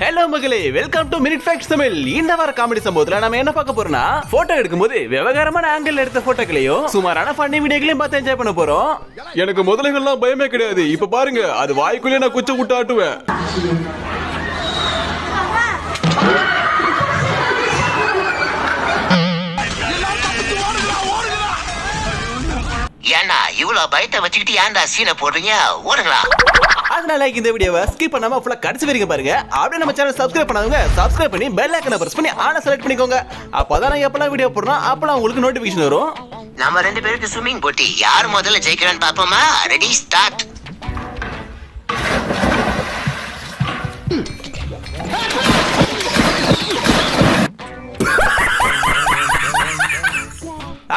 Hello மகளே. Welcome to minute facts Tamil. இந்த வார காமெடி சம்பவத்துல நம்ம என்ன பார்க்க போறோம்னா போட்டோ எடுக்கும்போது விவகாரமான ஆங்கிள் எடுத்த போட்டோக்களையும் சுமாரான ஃபன்னி வீடியோக்களையும் பார்த்து என்ஜாய் பண்ண போறோம். எனக்கு முதலைகள்லாம் பயமே கிடையாது. இப்ப பாருங்க அது வாய்க்குள்ளே நான் குச்ச விட்டு ஆட்டுவேன். ஏன்னா இவ்வளவு பயத்தை வச்சுக்கிட்டு ஏன்டா சீனை போடுறீங்க? ஓடுங்களா அதனால இந்த வீடியோவை ஸ்கிப் பண்ணாம ஃபுல்லா கடைசி வரைக்கும் பாருங்க. அப்படியே நம்ம சேனல் சப்ஸ்கிரைப் பண்ணாதவங்க சப்ஸ்கிரைப் பண்ணி பெல் ஐக்கனை பிரஸ் பண்ணி ஆன செலக்ட் பண்ணிக்கோங்க. அப்பதான் நான் எப்பலாம் வீடியோ போடுறோம் அப்பலாம் உங்களுக்கு நோட்டிபிகேஷன் வரும். நம்ம ரெண்டு பேருக்கு ஸ்விம்மிங் போட்டி. யார் முதல்ல ஜெயிக்கிறான்னு பாப்போமா ரெடி ஸ்டார்ட்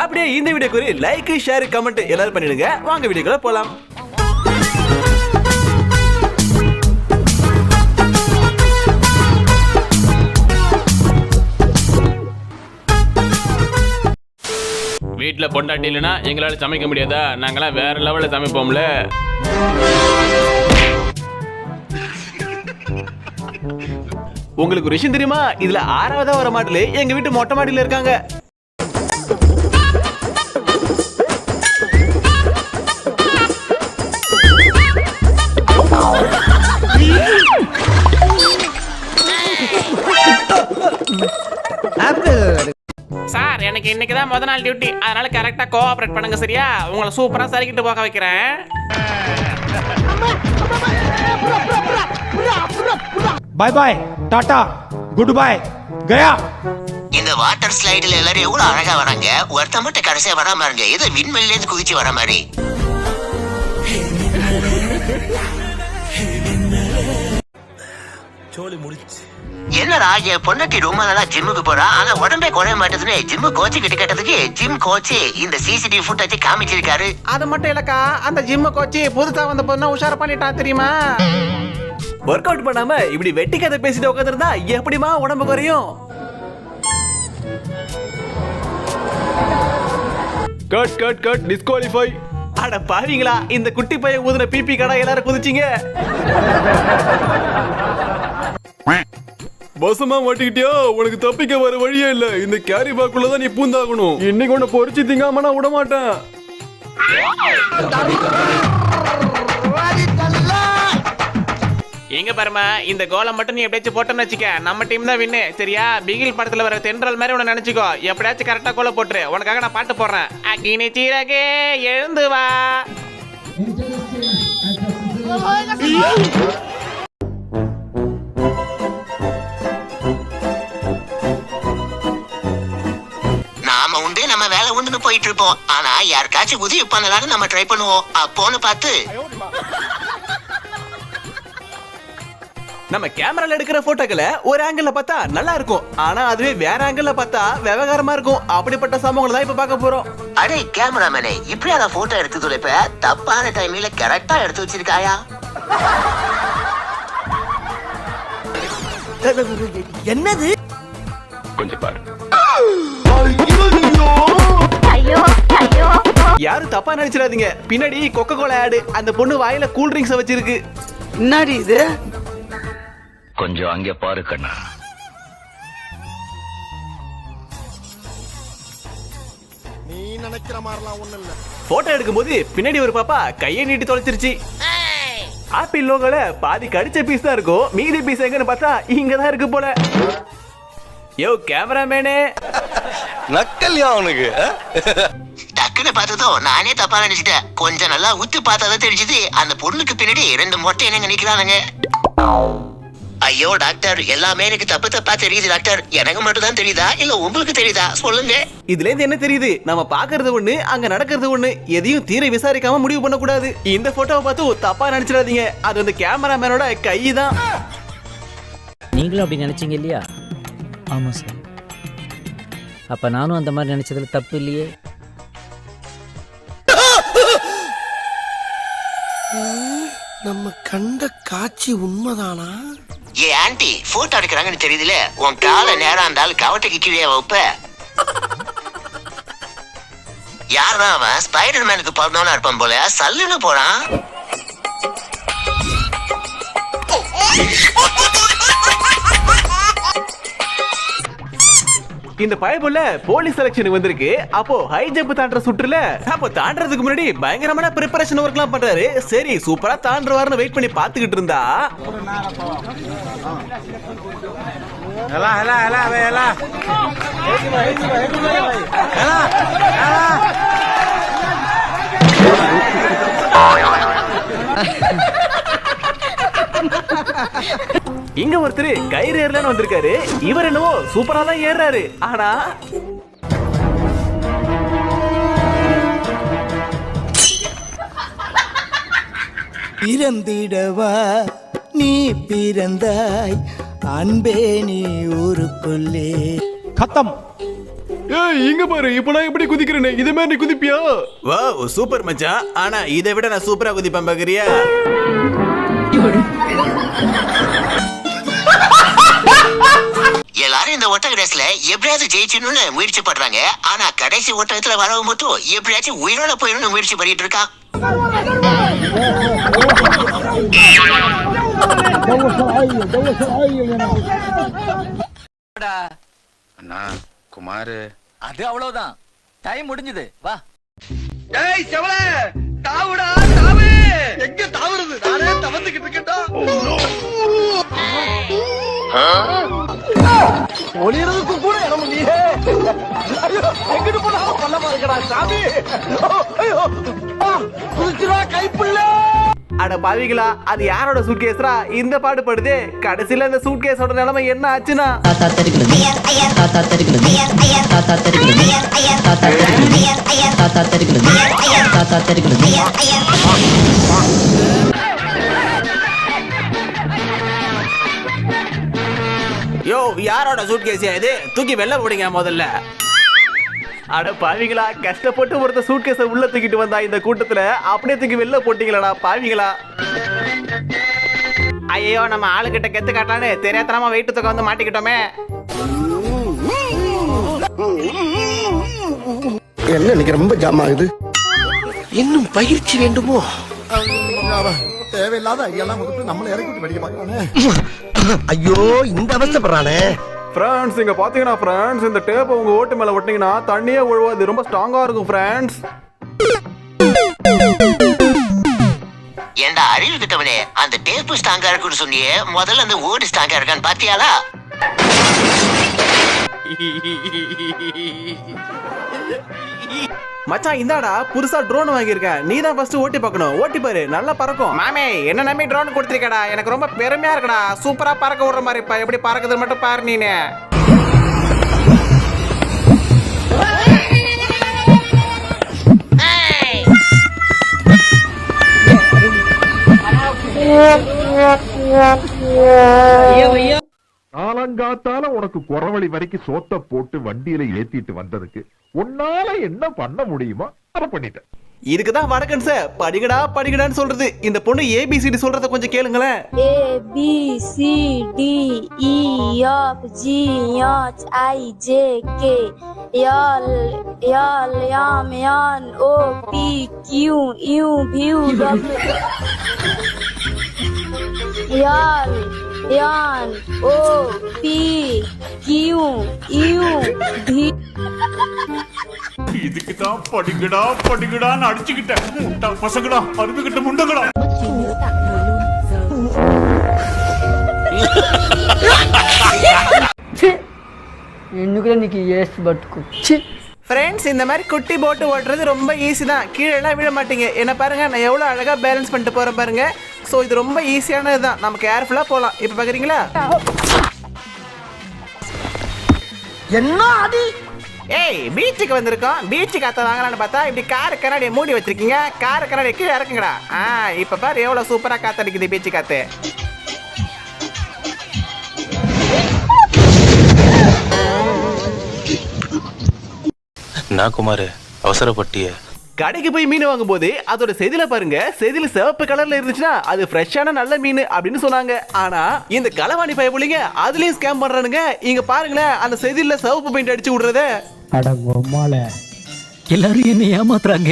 அப்படியே இந்த வீடியோக்கு ஒரு லைக் ஷேர் கமெண்ட் எல்லாரும் பண்ணிடுங்க. வாங்க வீடியோக்குள்ள போலாம். பொண்டாட்டி இல்லைன்னா எங்களால சமைக்க முடியாதா? நாங்களாம் வேற லெவல்ல சமைப்போம்ல. உங்களுக்கு ஒரு விஷயம் தெரியுமா? இதுல ஆறாவதா வர மாடலு எங்க வீட்டு மொட்டை மாடியில இருக்காங்க. சார் எனக்கு இன்னைக்கு தான் முத நாள் டியூட்டி அதனால கரெக்டாக கோஆப்ரேட் பண்ணுங்க சரியா? உங்களை சூப்பராக சரிக்கிட்டு போக வைக்கிறேன். பாய் பாய் டாடா குட் பாய் கயா இந்த வாட்டர் ஸ்லைடில் எல்லாரும் எவ்வளவு அழகா வராங்க? ஒருத்த மட்டும் கடைசியா வரா இருங்க. ஏதோ விண்வெளில இருந்து குதிச்சு வர மாதிரி. என்னடா என் பொண்டாட்டி ரொம்ப நாளா ஜிம்முக்கு போறா? ஆனா உடம்பே குறைய மாட்டேதுன்னு ஜிம்மு கோச்சு கிட்ட கேட்டதுக்கு ஜிம் கோச்சு இந்த சிசிடிவி ஃபுட்டேஜ் காமிச்சிருக்காரு. அது மட்டும் இல்லக்கா அந்த ஜிம்மு கோச்சி புதுசா வந்த பொண்ணு உஷார் பண்ணிட்டான் தெரியுமா? ஒர்க் அவுட் பண்ணாம இப்படி வெட்டி கதை பேசிட்டு உட்காந்துருந்தா எப்படிமா உடம்பு குறையும்? கட் கட் கட் டிஸ்குவாலிஃபை அட பாவீங்களா இந்த குட்டி பையன் ஊதுன பிபி கடை எல்லாரும் குதிச்சிங்க. பசமா மாட்டிக்கிட்டியா உனக்கு தப்பிக்க வர வழியே இல்ல. இந்த கேரி பேக்குள்ள தான் நீ பூந்தாகணும். இன்னைக்கு உன்னை பொறிச்சு திங்காம நான் விட மாட்டேன் எங்க பாருமா இந்த கோலம் மட்டும் நீ எப்படியாச்சும் போட்டோன்னு வச்சுக்க. நம்ம டீம் தான் வின்னு சரியா? பிகில் படத்துல வர தென்றல் மாதிரி உன்னை நினைச்சுக்கோ. எப்படியாச்சும் கரெக்டா கோலம் போட்டுரு. உனக்காக நான் பாட்டு போடுறேன். அக்கினி சீரகே எழுந்து வா. போயிட்டு இருப்போம் ஆனா யாருக்காச்சும் உதவி பண்ணலாம்னு நம்ம ட்ரை பண்ணுவோம். அப்போன்னு பார்த்து. நம்ம கேமரால எடுக்கிற போட்டோக்களை ஒரு ஆங்கிள் பார்த்தா நல்லா இருக்கும். ஆனா அதுவே வேற ஆங்கிள் பார்த்தா விவகாரமா இருக்கும். அப்படிப்பட்ட சம்பவங்களை தான் இப்ப பார்க்க போறோம். அடே கேமராமேனே இப்படி அந்த போட்டோ எடுத்து துளைப்ப தப்பான டைம்ல கரெக்டா எடுத்து வச்சிருக்காயா? யாரும் தப்பா நினைச்சிடாதீங்க. பின்னாடி கொக்கோ கோலா ஆடு அந்த பொண்ணு வாயில கூல் ட்ரிங்க்ஸ் வச்சிருக்கு. என்னடி இது? கொஞ்சம் அங்கே பாரு கண்ணா. போட்டோ எடுக்கும்போது பின்னாடி ஒரு பாப்பா கையை நீட்டி தொலைச்சிருச்சு. ஆப்பிள் லோகோல பாதி கடிச்ச பீஸ் தான் இருக்கும். மீதி பீஸ் எங்கன்னு பார்த்தா இங்க தான் இருக்கு போல. யோ கேமராமேனே நக்கல்யா அவனுக்கு டக்குன்னு பார்த்ததும் நானே தப்பா நினைச்சிட்டேன். கொஞ்சம் நல்லா உத்து பார்த்தாதான் தெரிஞ்சது அந்த பொண்ணுக்கு பின்னாடி ரெண்டு மொட்டை என்னங்க நிக்கிறானுங்க. ஐயோ டாக்டர் எல்லாமே எனக்கு தப்பு தப்பா தெரியுது டாக்டர். எனக்கு மட்டும் தான் தெரியுதா? இல்ல உங்களுக்கு தெரியுதா? சொல்லுங்க. இதுல இருந்து என்ன தெரியுது? நம்ம பாக்குறது ஒண்ணு அங்க நடக்கிறது ஒண்ணு. எதையும் தீர விசாரிக்காம முடிவு பண்ண கூடாது இந்த போட்டோவை பார்த்து தப்பா நினைச்சிடாதீங்க. அது அந்த கேமராமேனோட கை தான் நீங்களும் அப்படி நினைச்சீங்க இல்லையா? ஆமாம் சார். அப்போ நானும் அந்த மாதிரி நினைச்சதுல தப்பு இல்லையே? நம்ம கண்ட காட்சி உண்மைதானா? ஏ ஆன்ட்டி போட்டோ எடுக்கிறாங்கன்னு தெரியுதுல? உன் காலை நேரம் இருந்தாலும் கவட்டைக்கு கீழே வைப்ப. யாரா அவன்? ஸ்பைடர் மேனுக்கு பிறந்தவனா இருப்பான் போல. சல்லுன்னு போறான். இந்த பயபுள்ள போலீஸ் செலக்ஷனுக்கு வந்திருக்கு. அப்போ ஹை ஜம்ப் தாண்டுற சுற்றுல அப்போ தாண்டறதுக்கு முன்னாடி பயங்கரமான ப்ரிப்பரேஷன் ஒர்க் எல்லாம் பண்றாரு. சரி சூப்பரா தாண்டுவாருன்னு வெயிட் பண்ணி பாத்துக்கிட்டு இருந்தா. இங்க ஒருத்தர் கயிறு ஏறலன்னு வந்திருக்காரு. இவர் என்னவோ சூப்பரா தான் ஏறாரு ஆனா பிறந்திடவா நீ பிறந்தாய் அன்பே நீ ஊருக்குள்ளே. கத்தம். ஏய் இங்க பாரு இப்போ நான் எப்படி குதிக்கிறேனே? இதே மாதிரி நீ குதிப்பியா? வா சூப்பர் மச்சான். ஆனா இதை விட நான் சூப்பரா குதிப்பேன் பாக்குறியா? எல்லாரும் இந்த ஒட்டக ரேஸ்ல எப்படியாவது ஜெயிச்சணும்னு முயற்சி பண்றாங்க. ஆனா கடைசி ஒட்டகத்துல வரவும் மட்டும் எப்படியாச்சும் உயிரோட போயிடணும்னு முயற்சி பண்ணிட்டு இருக்கான் அண்ணா குமாரு. அது அவ்வளவுதான். டைம் முடிஞ்சது. வா. ஏய் செவல தாவுடா தாவு எங்க தாவுறது? நானே தவந்துகிட்டு இருக்கட்டா ஒளியறதுக்கு கூட இடம் இல்லையே. எங்கிட்டு போனாலும் பள்ளமா இருக்கடா சாமி. ஐயோ கைப்புள்ள. அட பாவிகளா அது யாரோட சூட்கேஸ்ரா இந்த பாடு படுதே கடைசியில இந்த சூட்கேஸோட நிலைமை என்ன ஆச்சுன்னா? தாத்தா தெரிக்கிறது தாத்தா தெரிக்கிறது தாத்தா தெரிக்கிறது தாத்தா தெரிக்கிறது தாத்தா தெரிக்கிறது தாத்தா தெரிக்கிறது யோ யாரோட சூட்கேஸியா இது? தூக்கி வெளில போடுங்க முதல்ல. அட பாவிகளா கஷ்டப்பட்டு ஒருத்த சூட்கேஸை உள்ள தூக்கிட்டு வந்தா இந்த கூட்டத்துல அப்படியே தூக்கி வெளில போட்டீங்களடா பாவிகளா. ஐயோ நம்ம ஆளுகிட்ட கெத்து காட்டலான்னு தெரியாதனமா வெயிட்டு தூக்க வந்து மாட்டிக்கிட்டோமே. என்ன இன்னைக்கு ரொம்ப ஜாம் ஆகுது? இன்னும் பயிற்சி வேண்டுமோ? தேவையில்லாத ஐடியெல்லாம் கொடுத்து நம்மளை இறக்கி படிக்க பார்க்கறானே ஐயோ இந்த அவஸ்தப்படுறானே. ஃப்ரெண்ட்ஸ் இங்க பாத்தீங்கன்னா ஃப்ரெண்ட்ஸ் இந்த டேப் உங்க ஓட்டு மேல ஒட்டிங்கன்னா தண்ணியே ஒழுவாது ரொம்ப ஸ்ட்ராங்கா இருக்கும் ஃப்ரெண்ட்ஸ் ஏண்டா அறிவு கிட்டவனே அந்த டேப்பு ஸ்ட்ராங்கா இருக்குன்னு சொன்னியே முதல்ல அந்த ஓடு ஸ்ட்ராங்கா இருக்கான்னு பாத்தியாளா மச்சான் இந்தாடா புதுசா ட்ரோன் வாங்கியிருக்கேன். நீ தான் ஃபர்ஸ்ட் ஓட்டி பார்க்கணும். ஓட்டி பாரு நல்லா பறக்கும். மாமே என்ன நம்பி ட்ரோன் கொடுத்துருக்கடா? எனக்கு ரொம்ப பெருமையா இருக்குடா. சூப்பரா பறக்க விடுற மாதிரி இப்ப எப்படி பறக்குது மட்டும் பாரு நீனு. காலங்காத்தால உனக்கு குறவழி வரைக்கும் சோத்த போட்டு வண்டியில ஏத்திட்டு வந்ததுக்கு உன்னால என்ன பண்ண முடியுமோ அதை பண்ணிட்டேன். இதுக்கு தான் வடக்கன் சார். படிக்கடா படிக்கடான்னு சொல்றது. இந்த பொண்ணு ஏபிசிடி சொல்றத கொஞ்சம் கேளுங்களேன். A B C D E F G H I J K. L L M N O P Q U V W L N O P Q U V இதுக்கு தான் படிங்கடா படிங்கடான்னு அடிச்சுக்கிட்டேன் முட்டா பசங்களா அருந்துகிட்ட முண்டங்களா ఎందుకులే నీకు ఏసు పట్టుకు ఛీ ஃப்ரெண்ட்ஸ் இந்த மாதிரி குட்டி போட்டு ஓட்டுறது ரொம்ப ஈஸி தான் கீழே எல்லாம் விழ மாட்டீங்க என்ன பாருங்க நான் எவ்வளோ அழகா பேலன்ஸ் பண்ணிட்டு போறேன் பாருங்க ஸோ இது ரொம்ப ஈஸியானது தான் நம்ம கேர்ஃபுல்லா போகலாம் இப்போ பாக்குறீங்களா? என்ன அடி? ஏய் பீச்சுக்கு வந்திருக்கோம். பீச்சு காத்த வாங்கலாம்னு பார்த்தா இப்படி காரு கண்ணாடியை மூடி வச்சிருக்கீங்க. காரு கண்ணாடி கீழே இறக்குங்கடா. ஆ இப்போ பாரு எவ்வளோ சூப்பராக காத்தடிக்குது பீச்சு காத்து. நான் குமாரு அவசரப்பட்டிய கடைக்கு போய் மீன் வாங்கும் போது அதோட செதில பாருங்க செதில சிவப்பு கலர்ல இருந்துச்சுன்னா அது ஃப்ரெஷ்ஷான நல்ல மீன் அப்படின்னு சொன்னாங்க. ஆனா இந்த களவாணி பயப்புலிங்க அதுலயும் ஸ்கேம் பண்றானுங்க. இங்க பாருங்களேன் அந்த செதில்ல சிவப்பு பெயிண்ட் அடிச்சு விடுறத. அட பொம்மால எல்லாரும் என்ன ஏமாத்துறாங்க.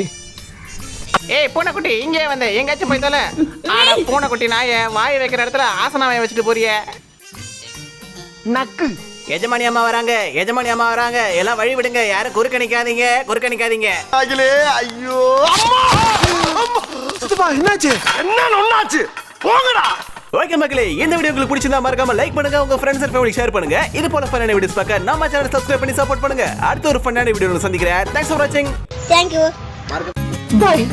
ஏய் பூனைக்குட்டி இங்கே வந்து எங்கேயாச்சும் போய் தொலை. ஆனா பூனைக்குட்டி நாய வாய் வைக்கிற இடத்துல ஆசனாவை வச்சுட்டு போறிய. நக்கு. எஜமானி அம்மா வராங்க எஜமானி அம்மா வராங்க. எல்லாம் வழி விடுங்க யாரும் குறுக்க நிக்காதீங்க குறுக்க நிக்காதீங்க ஆகலே ஐயோ. அம்மா! அம்மா! சித்தப்பா என்னாச்சு? என்ன ஒண்ணாச்சு போங்கடா. ஓகே மக்களே இந்த வீடியோ உங்களுக்கு பிடிச்சிருந்தா மறக்காம லைக் பண்ணுங்க உங்க ஃப்ரெண்ட்ஸ் அண்ட் ஃபேமிலி ஷேர் பண்ணுங்க. இது போல ஃபன்னான வீடியோஸ் பார்க்க நம்ம சேனல் சப்ஸ்கிரைப் பண்ணி சப்போர்ட் பண்ணுங்க. அடுத்த ஒரு ஃபன்னான வீடியோ சந்திக்கிறேன். தேங்க்ஸ் ஃபார் வாட்சிங் தேங்க்யூ பாய்